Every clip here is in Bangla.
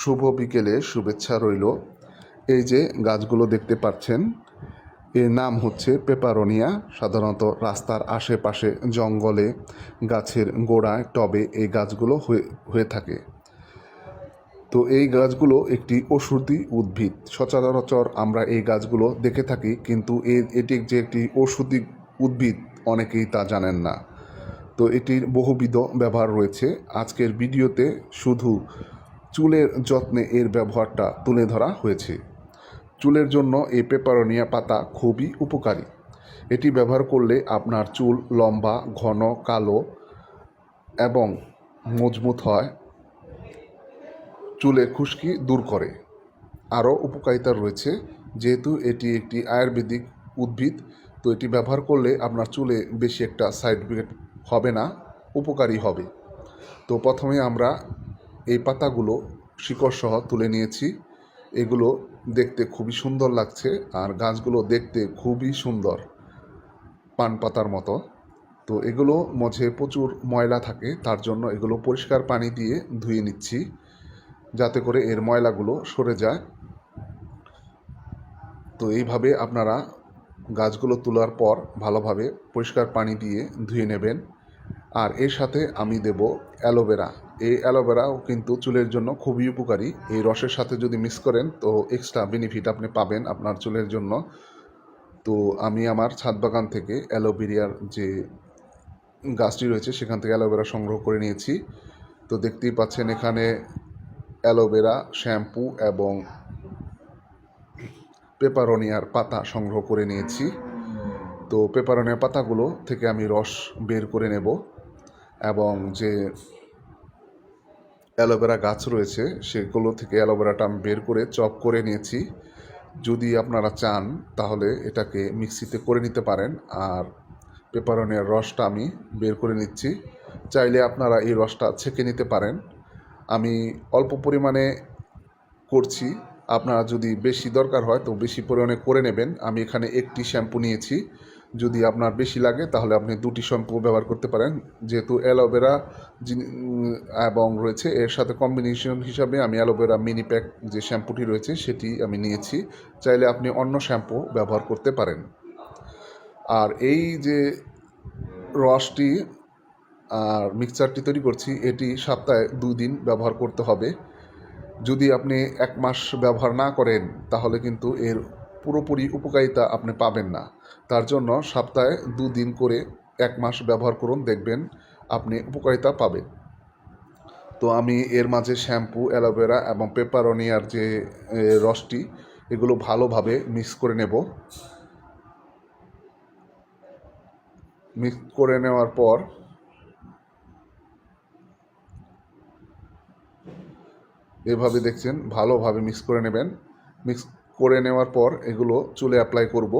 শুভ বিকেলে শুভেচ্ছা রইল। এই যে গাছগুলো দেখতে পাচ্ছেন, এর নাম হচ্ছে পেপারোনিয়া। সাধারণত রাস্তার আশেপাশে জঙ্গলে গাছের গোড়ায়, টবে এই গাছগুলো হয়ে থাকে। তো এই গাছগুলো একটি ওষুধি উদ্ভিদ। সচরাচর আমরা এই গাছগুলো দেখে থাকি, কিন্তু এটি যে একটি ওষুধি উদ্ভিদ, অনেকেই তা জানেন না। তো এটির বহুবিধ ব্যবহার রয়েছে। আজকের ভিডিওতে শুধু চুলের যত্নে এর ব্যবহারটা তুলে ধরা হয়েছে। চুলের জন্য এই পেপারোনিয়া পাতা খুবই উপকারী। এটি ব্যবহার করলে আপনার চুল লম্বা, ঘন, কালো এবং মজবুত হয়। চুলে খুশকি দূর করে। আরও উপকারিতা রয়েছে, যেহেতু এটি একটি আয়ুর্বেদিক উদ্ভিদ, তো এটি ব্যবহার করলে আপনার চুলে বেশি একটা সাইড হবে না, উপকারী হবে। তো প্রথমে আমরা এই পাতাগুলো শিকড় সহ তুলে নিয়েছি। এগুলো দেখতে খুবই সুন্দর লাগছে আর গাছগুলো দেখতে খুবই সুন্দর পান পাতার মতো। তো এগুলো মধ্যে প্রচুর ময়লা থাকে, তার জন্য এগুলো পরিষ্কার পানি দিয়ে ধুয়ে নিচ্ছি যাতে করে এর ময়লাগুলো সরে যায়। তো এইভাবে আপনারা গাছগুলো তোলার পর ভালোভাবে পরিষ্কার পানি দিয়ে ধুয়ে নেবেন। আর এর সাথে আমি দেব অ্যালোভেরা। এই অ্যালোভেরাও কিন্তু চুলের জন্য খুবই উপকারী। এই রসের সাথে যদি মিক্স করেন, তো এক্সট্রা বেনিফিট আপনি পাবেন আপনার চুলের জন্য। তো আমি আমার ছাদ বাগান থেকে অ্যালোভেরিয়ার যে গাছটি রয়েছে, সেখান থেকে অ্যালোভেরা সংগ্রহ করে নিয়েছি। তো দেখতেই পাচ্ছেন এখানে অ্যালোভেরা, শ্যাম্পু এবং পেপারোনিয়ার পাতা সংগ্রহ করে নিয়েছি। তো পেপারোনিয়ার পাতাগুলো থেকে আমি রস বের করে নেব এবং যে অ্যালোভেরা গাছ রয়েছে, সেগুলো থেকে অ্যালোভেরাটা আমি বের করে চপ করে নিয়েছি। যদি আপনারা চান, তাহলে এটাকে মিক্সিতে করে নিতে পারেন। আর পেপারোনিয়ার রসটা আমি বের করে নিচ্ছি। চাইলে আপনারা এই রসটা ছেঁকে নিতে পারেন। আমি অল্প পরিমাণে করছি। আপনারা যদি বেশি দরকার হয়, তো বেশি পরিমাণে করে নেবেন। আমি এখানে একটি শ্যাম্পু নিয়েছি। যদি আপনার বেশি লাগে, তাহলে আপনি দুটি শ্যাম্পু ব্যবহার করতে পারেন। যেহেতু অ্যালোভেরা এবং রয়েছে, এর সাথে কম্বিনেশন হিসাবে আমি অ্যালোভেরা মিনি প্যাক যে শ্যাম্পুটি রয়েছে, সেটি আমি নিয়েছি। চাইলে আপনি অন্য শ্যাম্পু ব্যবহার করতে পারেন। আর এই যে রসটি আর মিক্সচারটি তৈরি করছি, এটি সপ্তাহে দুই দিন ব্যবহার করতে হবে। যদি আপনি এক মাস ব্যবহার না করেন, তাহলে কিন্তু এর পুরোপুরি উপকারিতা আপনি পাবেন না। তার জন্য সপ্তাহে দুদিন করে এক মাস ব্যবহার করুন, দেখবেন আপনি উপকারিতা পাবেন। তো আমি এর মাঝে শ্যাম্পু, অ্যালোভেরা এবং পেপারোনিয়ার যে রসটি, এগুলো ভালোভাবে মিক্স করে নেব। মিক্স করে নেওয়ার পর এভাবে দেখছেন, ভালোভাবে মিক্স করে নেবেন। মিক্স করে নেওয়ার পর এগুলো চুলে অ্যাপ্লাই করব।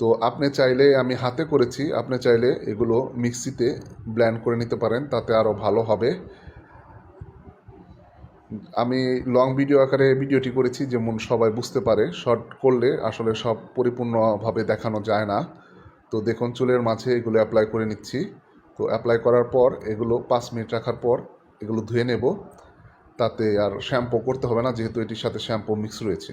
তো আপনি চাইলে, আমি হাতে করেছি, আপনি চাইলে এগুলো মিক্সিতে ব্ল্যান্ড করে নিতে পারেন, তাতে আরও ভালো হবে। আমি লং ভিডিও আকারে ভিডিওটি করেছি, যেমন সবাই বুঝতে পারে শর্ট করলে আসলে সব পরিপূর্ণভাবে দেখানো যায় না। তো দেখুন, চুলের মাঝে এগুলো অ্যাপ্লাই করে নিচ্ছি। তো অ্যাপ্লাই করার পর, এগুলো পাঁচ মিনিট রাখার পর এগুলো ধুয়ে নেব। তাতে আর শ্যাম্পু করতে হবে না, যেহেতু এটির সাথে শ্যাম্পু মিক্স রয়েছে।